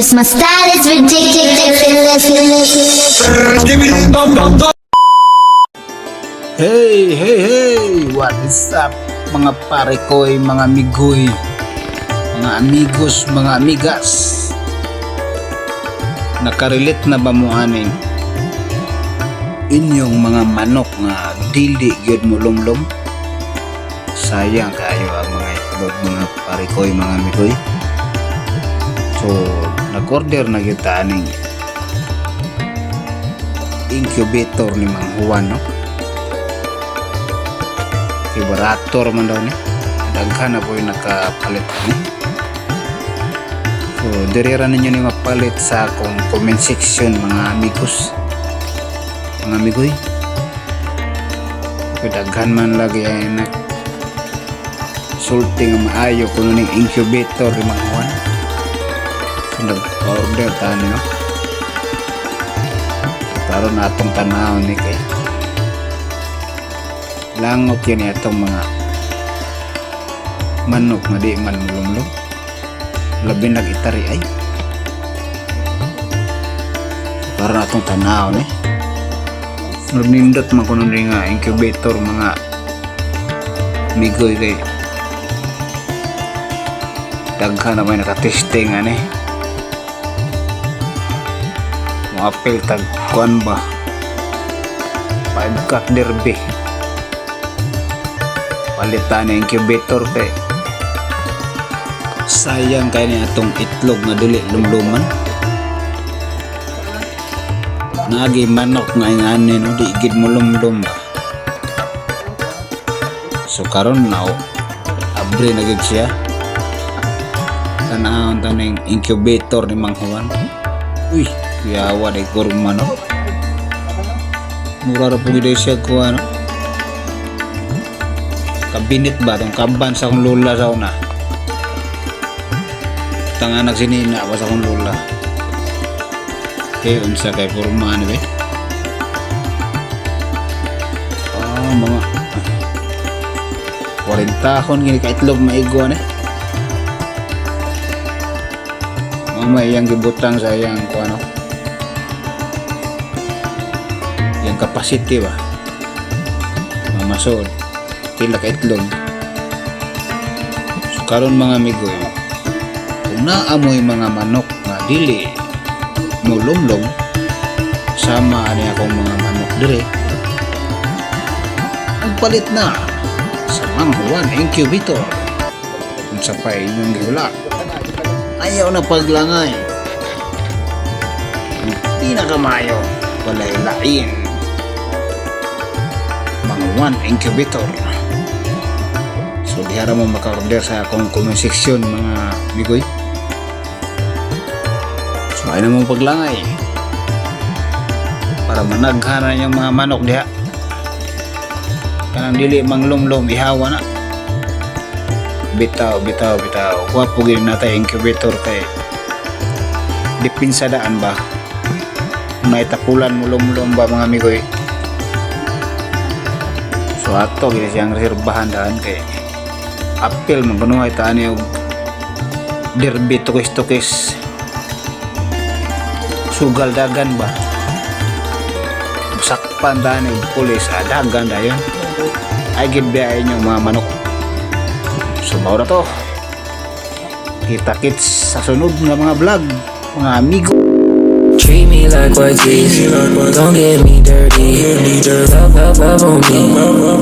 Cause my style is ridiculous. Hey, hey, hey! What is up? Mga pare ko'y, mga migoy, mga amigos, mga amigas. Nakarelate na ba mo aning inyong mga manok nga dili gyud mo lumlom? Sayang kayo ang mga itlog mga pare ko'y, mga migoy. So, nag-order na kita aning incubator ni Mang Juan, no? vibrator man daw ni. Daghan na po yung nakapalit ni so dirira ninyo ni mapalit sa akong comment section mga amigos. Mga amigoy. So daghan man lagi ay nag sulti nga maayo kuno ning incubator ni mga Juan ta niyo karon atong tanaw ni kay langot yan itong mga manok nga di man mulumlum labi nag-itari ay para na itong tanaw ni nagmindot man kuno nga incubator mga migoy kay daghan na may nakatesting ani mga apel tag kuan ba? 5 cut derby. Palitan na incubator kay sayang kay ni atong itlog nga dili lumluman. Nagi manok nga ingani no? Di gid mo lumlum ba? So karon na abre na gid siya. Tanahon taning incubator ni Mang Juan. Uy yawa day kurma no mura ra po gid siya ko ano kabinet ba tong kaban sa akong lola sa una tanga nagsinina ba sa akong lola kaya unsa kay porma ni be? Ah mga 40 kon gini ka itlog maigo ni mama iyang gibutang sa iyang kuano yung capacity ba? Mamasod pila ka so karon mga amigo kung naamoy mga manok nga dili mulumlong sama ani akong mga manok dire. Magpalit na sa Mang Juan Incubator kung sa pa inyong giwala ayaw na paglangay. Ang pinakamayo walay lain Mang Juan Incubator So dihara mo maka-order sa akong comment section mga migoy. So ay na mo paglangay. Para managhan na yung mga manok diha. Kanang dili manglumlom ihawa na. Bitaw, bitaw, bitaw. Wapo gid na tayo incubator kay dipin sa ba? May tapulan mo lumlom ba mga migoy? So ato gid siyang reserbahan daan kay apel magkuno ay taan yung derby tukis-tukis sugal dagan ba? Sakpan taan yung pulis ah, dagan dayon ay gibiyahin yung mga manok. So na to. Kita kits sa sunod nga mga vlog mga amigo Treat me like white teeth. Don't get me dirty. Love, love, love on me.